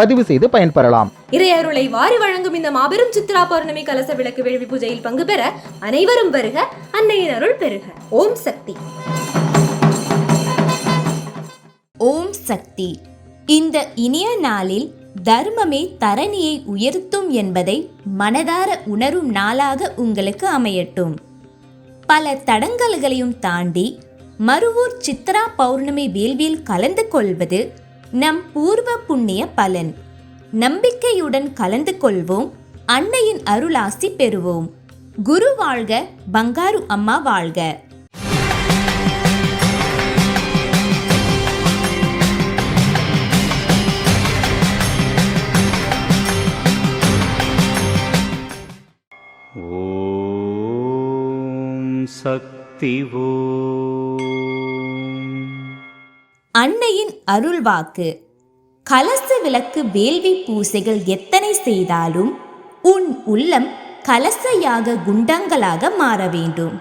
பதிவு செய்து பயன்பெறலாம். இறையருளை வாரி வழங்கும் இந்த மாபெரும் சித்ரா பௌர்ணமி கலச விளக்கு வேள்வி பூஜையில் பங்கு பெற அனைவரும் வருக அன்னையின் அருள் பெறுக ஓம் சக்தி. ஓம் சக்தி. இந்த இனிய நாளில் தர்மமே தரணியை உயர்த்தும் என்பதை மனதார உணரும் நாளாக உங்களுக்கு அமையட்டும். பல தடங்கல்களையும் தாண்டி மறுவூர் சித்ரா பௌர்ணமி வேள்வியில் கலந்து கொள்வது நம் பூர்வ புண்ணிய பலன். நம்பிக்கையுடன் கலந்து கொள்வோம் அன்னையின் அருளாசி பெறுவோம். குரு வாழ்க பங்காரு அம்மா வாழ்க. ஓ சக்திவோ அன்னையின் அருள்வாக்கு. கலச விளக்கு வேள்வி பூசைகள் எத்தனை செய்தாலும் உன் உள்ளம் கலசையாக குண்டங்களாக மாற வேண்டும்.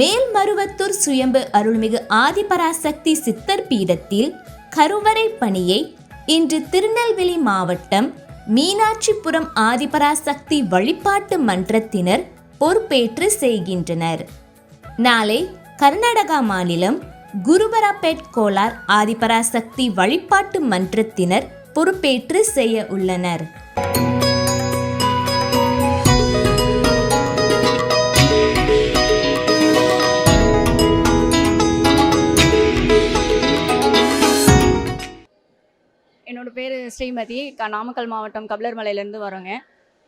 மேல்மருவத்தூர் சுயம்பு அருள்மிகு ஆதிபராசக்தி சித்தர் பீடத்தில் கருவறை பணியை இன்று திருநெல்வேலி மாவட்டம் மீனாட்சிபுரம் ஆதிபராசக்தி வழிபாட்டு மன்றத்தினர் பொறுப்பேற்று செய்கின்றனர். நாளை கர்நாடகா மாநிலம் குருபராபேட் கோலார் ஆதிபராசக்தி வழிபாட்டு மன்றத்தினர் பொறுப்பேற்று செய்ய உள்ளனர். பேர் ஸ்ரீமதி க நாமக்கல் மாவட்டம் கபலர்மலையிலேருந்து வரோங்க.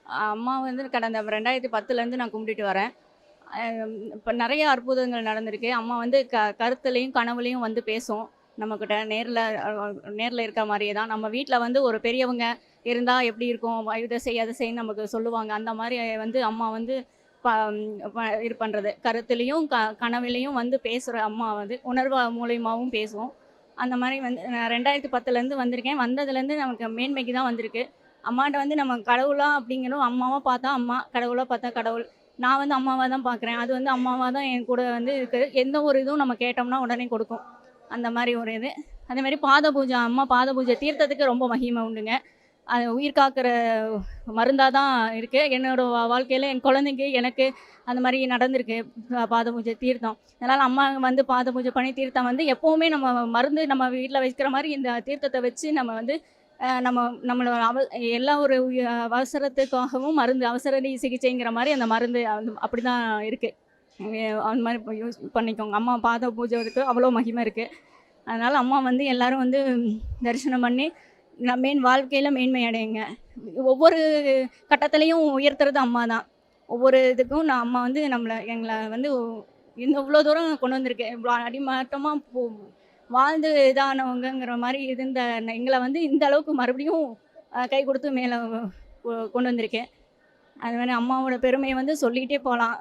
அம்மா வந்து கடந்த ரெண்டாயிரத்தி பத்துலேருந்து நான் கும்பிட்டுட்டு வரேன். இப்போ நிறைய அற்புதங்கள் நடந்திருக்கு. அம்மா வந்து க கருத்துலேயும் கனவுலையும் வந்து பேசும். நம்மக்கிட்ட நேரில் நேரில் இருக்க மாதிரியே தான். நம்ம வீட்டில் வந்து ஒரு பெரியவங்க இருந்தால் எப்படி இருக்கும்? இதை செய் அதை செய்ய நமக்கு சொல்லுவாங்க. அந்த மாதிரி வந்து அம்மா வந்து ப ப- இது பண்ணுறது கருத்துலேயும் க கனவுலேயும் வந்து பேசுகிற அம்மா வந்து உணர்வு மூலியமாகவும் பேசும் அந்த மாதிரி வந்து நான் ரெண்டாயிரத்தி பத்துலேருந்து வந்திருக்கேன். வந்ததுலேருந்து நமக்கு மேன்மைக்கு தான் வந்திருக்கு. அம்மாட்ட வந்து நம்ம கடவுளாக அப்படிங்கிறோம். அம்மாவாக பார்த்தா அம்மா கடவுளாக பார்த்தா கடவுள். நான் வந்து அம்மாவாக தான் பார்க்குறேன். அது வந்து அம்மாவாக தான் என் கூட வந்து இருக்குது எந்த ஒரு இதுவும் நம்ம கேட்டோம்னா உடனே கொடுக்கும். அந்த மாதிரி ஒரு இது. அதே மாதிரி பாத பூஜை அம்மா பாத பூஜை தீர்த்தத்துக்கு ரொம்ப மகிமை உண்டுங்க. உயிர் காக்கிற மருந்தாக தான் இருக்குது என்னோடய வாழ்க்கையில் என் குழந்தைங்க எனக்கு அந்த மாதிரி நடந்திருக்கு. பாத பூஜை தீர்த்தம். அதனால் அம்மா வந்து பாத பூஜை பண்ணி தீர்த்தம் வந்து எப்போவுமே நம்ம மருந்து நம்ம வீட்டில் வைக்கிற மாதிரி இந்த தீர்த்தத்தை வச்சு நம்ம வந்து நம்ம நம்மளோட அவ எல்லா ஒரு அவசரத்துக்காகவும் மருந்து அவசர சிகிச்சைங்கிற மாதிரி அந்த மருந்து அப்படி தான் இருக்குது அந்த மாதிரி யூஸ் பண்ணிக்கோங்க. அம்மா பாத பூஜை அவ்வளோ மகிமை இருக்குது அதனால் அம்மா வந்து எல்லோரும் வந்து தரிசனம் பண்ணி நான் மேன் வாழ்க்கையில் மேன்மை அடையுங்க. ஒவ்வொரு கட்டத்துலேயும் உயர்த்துறது அம்மா தான் ஒவ்வொரு இதுக்கும் நான் அம்மா வந்து நம்மளை எங்களை வந்து இந்த இவ்வளோ தூரம் கொண்டு வந்திருக்கேன். இவ்வளோ அடிமட்டமாக போ வாழ்ந்து இதானவங்கங்கிற மாதிரி இருந்த எங்களை வந்து இந்த அளவுக்கு மறுபடியும் கை கொடுத்து மேலே கொண்டு வந்திருக்கேன். அது மாதிரி அம்மாவோட பெருமையை வந்து சொல்லிக்கிட்டே போகலாம்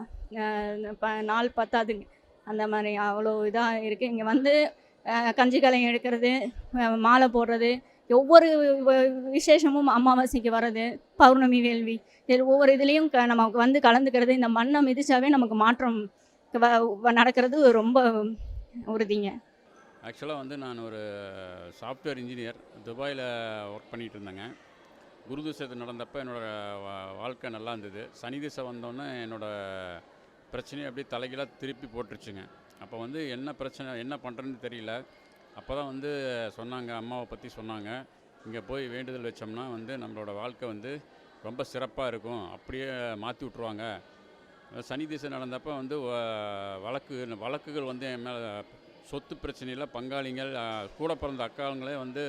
இப்போ நாள் பத்தாதுங்க அந்த மாதிரி அவ்வளோ இதாக இருக்குது இங்கே வந்து கஞ்சி கலையம் எடுக்கிறது மாலை போடுறது ஒவ்வொரு வ- விசேஷமும் அமாவாசைக்கு வர்றது பௌர்ணமி வேள்வி இதில் ஒவ்வொரு இதுலேயும் க நமக்கு வந்து கலந்துக்கிறது இந்த மண்ணை மிதிச்சாவே நமக்கு மாற்றம் வ- வ- நடக்கிறது ரொம்ப உறுதிங்க. ஆக்சுவலாக வந்து நான் ஒரு சாஃப்ட்வேர் இன்ஜினியர் துபாயில் ஒர்க் பண்ணிகிட்டு இருந்தேங்க. குரு திசை நடந்தப்போ என்னோடய வாழ்க்கை நல்லா இருந்தது. சனி திசை வந்தோன்னே என்னோடய பிரச்சனையை அப்படியே தலைகீழாக திருப்பி போட்டுருச்சுங்க. அப்போ வந்து என்ன பிரச்சனை என்ன பண்ணுறேன்னு தெரியல. அப்போ தான் வந்து சொன்னாங்க அம்மாவை பற்றி சொன்னாங்க. இங்கே போய் வேண்டுதல் வச்சோம்னா வந்து நம்மளோட வாழ்க்கை வந்து ரொம்ப சிறப்பாக இருக்கும். அப்படியே மாற்றி விட்ருவாங்க சனி திசை நடந்தப்போ வந்து வழக்கு வழக்குகள் வந்து என் மேலே சொத்து பிரச்சனையில் பங்காளிகள் கூட பிறந்த அக்காங்களே வந்து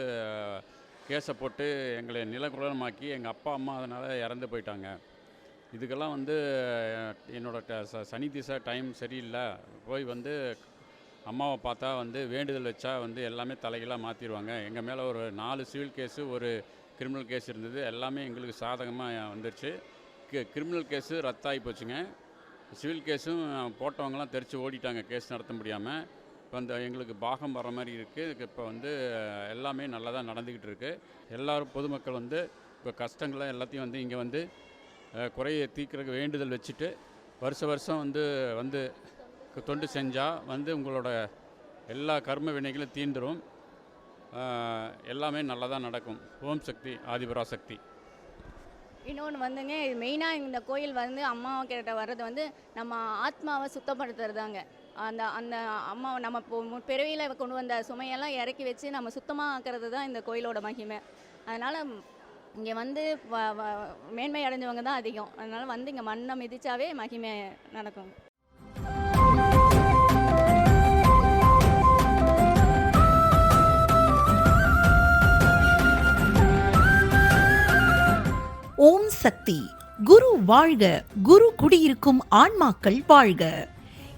கேஸை போட்டு எங்களை நிலக்குலமாக்கி எங்கள் அப்பா அம்மா அதனால் இறந்து போயிட்டாங்க. இதுக்கெல்லாம் வந்து என்னோடய என்னோட ச- சனி திசை டைம் சரியில்லை. போய் வந்து அம்மாவை பார்த்தா வந்து வேண்டுதல் வச்சா வந்து எல்லாமே தலைகளாக மாற்றிடுவாங்க எங்கள் மேலே ஒரு நாலு சிவில் கேஸு ஒரு கிரிமினல் கேஸ் இருந்தது. எல்லாமே எங்களுக்கு சாதகமாக வந்துருச்சு. கிரிமினல் கேஸு ரத்தாகி போச்சுங்க. சிவில் கேஸும் போட்டவங்கலாம் தெரித்து ஓடிட்டாங்க. கேஸ் நடத்த முடியாமல் இப்போ அந்த எங்களுக்கு பாகம் வர மாதிரி இருக்குது இப்போ வந்து எல்லாமே நல்லா தான் நடந்துக்கிட்டு இருக்குது எல்லோரும் பொதுமக்கள் வந்து இப்போ கஷ்டங்களை எல்லாத்தையும் வந்து இங்கே வந்து குறைய குறையை தீர்க்கறதுக்கு வேண்டுதல் வச்சுட்டு வருஷ வருஷம் வந்து வந்து தொண்டு செஞ்சால் வந்து உங்களோட எல்லா கர்ம வினைகளும் தீண்டுரும் எல்லாமே நல்லா தான் நடக்கும். ஓம் சக்தி ஆதிபராசக்தி இன்னொன்று வந்துங்க இது மெயினாக இந்த கோயில் வந்து அம்மா கிட்ட வர்றது வந்து நம்ம ஆத்மாவை சுத்தப்படுத்துறதாங்க. அந்த அந்த அம்மா நம்ம இப்போ பிறவியில் கொண்டு வந்த சுமையெல்லாம் இறக்கி வச்சு நம்ம சுத்தமாக ஆக்கிறது தான் இந்த கோயிலோட மகிமை. அதனால் இங்கே வந்து வ வ- மேன்மை அடைஞ்சவங்க தான் அதிகம். அதனால் வந்து இங்கே மண்ணை மிதித்தாவே மகிமை நடக்கும். சக்தி. குரு வாழ்க குரு குடியிருக்கும் ஆன்மாக்கள் வாழ்க.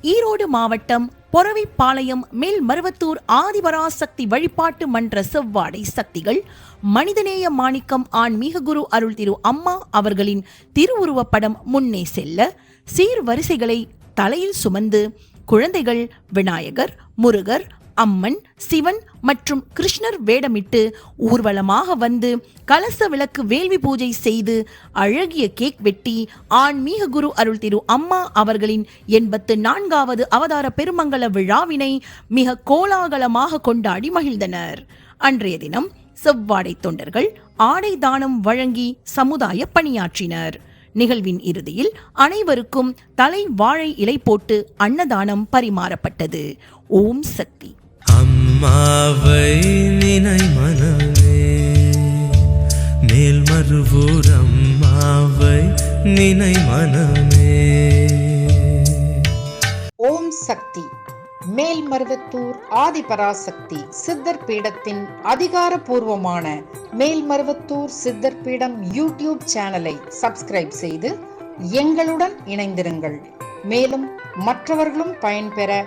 ஈரோடு மாவட்டம் பொறவைப்பாளையம் மேல்மருவத்தூர் ஆதிபராசக்தி வழிபாட்டு மன்ற செவ்வாடை சக்திகள் மனிதநேய மாணிக்கம் ஆன்மீக குரு அருள் திரு அம்மா அவர்களின் திருவுருவப்படம் முன்னே செல்ல சீர்வரிசைகளை தலையில் சுமந்து குழந்தைகள் விநாயகர் முருகர் அம்மன் சிவன் மற்றும் கிருஷ்ணர் வேடமிட்டு ஊர்வலமாக வந்து கலச விளக்கு வேள்வி பூஜை செய்து அழகிய கேக் வெட்டி ஆன்மீக குரு அருள் திரு அம்மா அவர்களின் எண்பத்து நான்காவது அவதார பெருமங்கல விழாவினை மிக கோலாகலமாக கொண்டாடி மகிழ்ந்தனர். அன்றைய தினம் செவ்வாடை தொண்டர்கள் ஆடை தானம் வழங்கி சமுதாய பணியாற்றினர். நிகழ்வின் இறுதியில் அனைவருக்கும் தலை வாழை இலை போட்டு அன்னதானம் பரிமாறப்பட்டது. ஓம் சக்தி. அம்மாவை நினை மனமே. மேல்மருவூர் அம்மாவை நினை மனமே. ஓம் சக்தி. மேல்மருவத்தூர் ஆதிபராசக்தி சித்தர் பீடத்தின் அதிகாரப்பூர்வமான மேல்மருவத்தூர் சித்தர் பீடம் யூடியூப் சேனலை சப்ஸ்கிரைப் செய்து எங்களுடன் இணைந்திருங்கள். மேலும் மற்றவர்களும் பயன்பெற